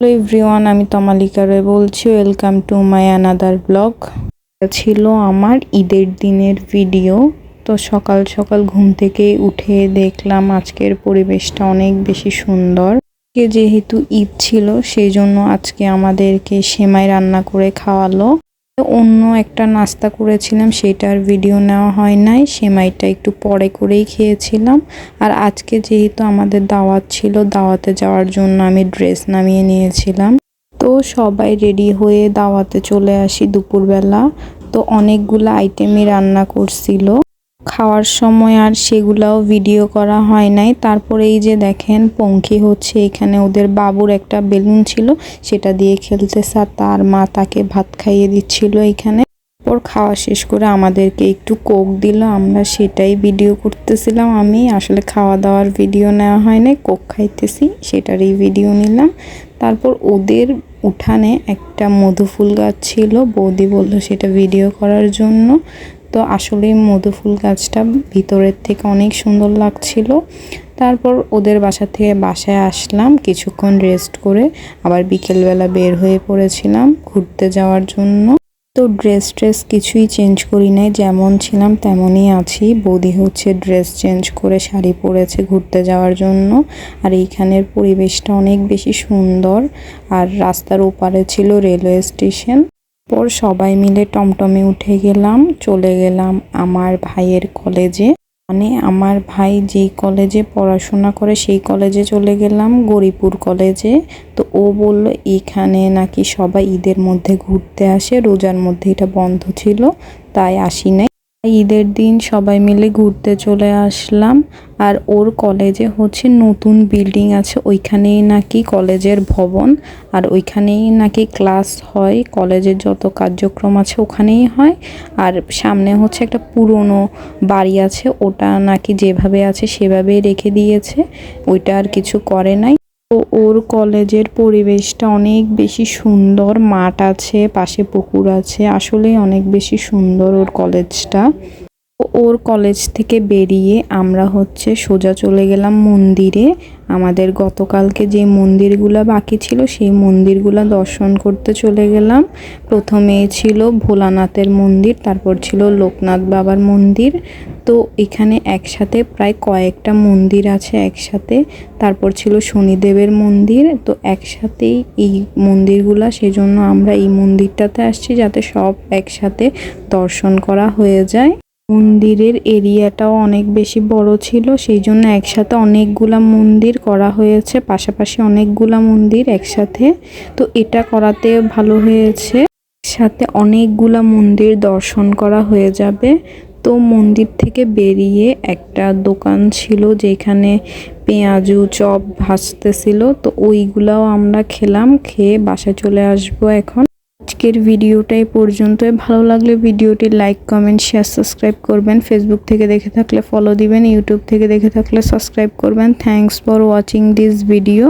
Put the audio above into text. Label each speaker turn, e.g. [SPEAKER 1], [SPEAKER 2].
[SPEAKER 1] Hello everyone আমি তমালিকা রয় বলছি। Welcome to my another vlog ছিল আমার ঈদের দিনের ভিডিও তো সকাল সকাল ঘুম থেকে উঠে দেখলাম আজকের পরিবেশটা অনেক বেশি সুন্দর। যেহেতু ঈদ ছিল, সেই জন্য আজকে আমাদেরকে সেমাই রান্না করে খাওয়ালো। অন্য একটা নাস্তা করেছিলাম সেটার ভিডিও নেওয়া হয় নাই। সেমাইটা একটু পরে করেই খেয়েছিলাম। আর আজকে যেহেতু আমাদের দাওয়াত ছিল, দাওয়াতে যাওয়ার জন্য আমি ড্রেস নামিয়ে নিয়েছিলাম। তো সবাই রেডি হয়ে দাওয়াতে চলে আসি দুপুরবেলা। তো অনেকগুলো আইটেমই রান্না করছিল। খাওয়ার সময় আর সেগুলাও ভিডিও করা হয় নাই। তারপরে এই যে দেখেন পঙ্খী হচ্ছে, এখানে ওদের বাবুর একটা বেলুন ছিল, সেটা দিয়ে খেলতেছে তার মা তাকে ভাত খাইয়ে দিচ্ছিল এখানে। ওর খাওয়া শেষ করে আমাদেরকে একটু কোক দিল, আমরা সেটাই ভিডিও করতেছিলাম আমি। আসলে খাওয়া দাওয়ার ভিডিও নেওয়া হয় নাই, কোক খাইতেছি, সেটারই ভিডিও নিলাম। তারপর ওদের উঠানে একটা মধুফুল গাছ ছিল, বৌদি বলল সেটা ভিডিও করার জন্য। তো আসলে মধু ফুল গাছটা ভিতরের থেকে অনেক সুন্দর লাগছিল। তারপর ওদের বাসা থেকে বাসায় আসলাম, কিছুক্ষণ রেস্ট করে আবার বিকেলবেলা বের হয়ে পড়েছিলাম ঘুরতে যাওয়ার জন্য। তো ড্রেস ট্রেস কিছুই চেঞ্জ করি নাই, যেমন ছিলাম তেমনই আছি। বৌদি হচ্ছে ড্রেস চেঞ্জ করে শাড়ি পরেছে ঘুরতে যাওয়ার জন্য। আর এইখানের পরিবেশটা অনেক বেশি সুন্দর। আর রাস্তার ওপারে ছিল রেলওয়ে স্টেশন। পর সবাই মিলে টমটমে উঠে গেলাম, চলে গেলাম আমার ভাইয়ের কলেজে। মানে আমার ভাই যেই কলেজে পড়াশোনা করে সেই কলেজে চলে গেলাম, গরিপুর কলেজে। তো ও বলল, এখানে নাকি সবাই ঈদের মধ্যে ঘুরতে আসে, রোজার মধ্যে এটা বন্ধ ছিল, তাই আসি নাই। ঈদের দিন সবাই মিলে ঘুরতে চলে আসলাম। আর ওর কলেজে হচ্ছে নতুন বিল্ডিং আছে। ওইখানেই নাকি কলেজের ভবন। আর ওইখানেই নাকি ক্লাস হয়। কলেজের যত কার্যক্রম আছে ওখানেই হয়। আর সামনে হচ্ছে একটা পুরনো বাড়ি আছে। ওটা নাকি যেভাবে আছে সেভাবেই রেখে দিয়েছে। ওইটা আর কিছু করে নাই। তো ওর কলেজের পরিবেশটা অনেক বেশি সুন্দর। মাঠ আছে, পাশে পুকুর আছে। আসলেই অনেক বেশি সুন্দর ওর কলেজটা। ওর কলেজ থেকে বেরিয়ে আমরা হচ্ছে সোজা চলে গেলাম মন্দিরে। আমাদের গতকালকে যে মন্দিরগুলো বাকি ছিল, সেই মন্দিরগুলো দর্শন করতে চলে গেলাম। প্রথমে ছিল ভোলানাথের মন্দির, তারপর ছিল লোকনাথ বাবার মন্দির। তো এখানে একসাথে প্রায় কয়েকটা মন্দির আছে একসাথে। তারপর ছিল শনিদেবের মন্দির, তো একসাথেই এই মন্দিরগুলা, সেজন্য আমরা এই মন্দিরটাতে আসছি যাতে সব একসাথে দর্শন করা হয়ে যায়। মন্দিরের এরিয়াটাও অনেক বেশি বড় ছিল, সেই জন্য একসাথে অনেকগুলা মন্দির করা হয়েছে, পাশাপাশি অনেকগুলা মন্দির একসাথে। তো এটা করাতে ভালো হয়েছে। একসাথে অনেকগুলা মন্দির দর্শন করা হয়ে যাবে। তো মন্দির থেকে বেরিয়ে একটা দোকান ছিল যেখানে পেঁয়াজু চপ ভাজতেছিল, তো ওইগুলাও আমরা খেলাম, খেয়ে বাসায় চলে আসব এখন। আজকের ভিডিওটাই পর্যন্ত ভালো লাগলে ভিডিওটি লাইক কমেন্ট শেয়ার সাবস্ক্রাইব করবেন। ফেসবুক থেকে দেখে থাকলে ফলো দিবেন ইউটিউব থেকে দেখে থাকলে সাবস্ক্রাইব করবেন। Thanks for watching this video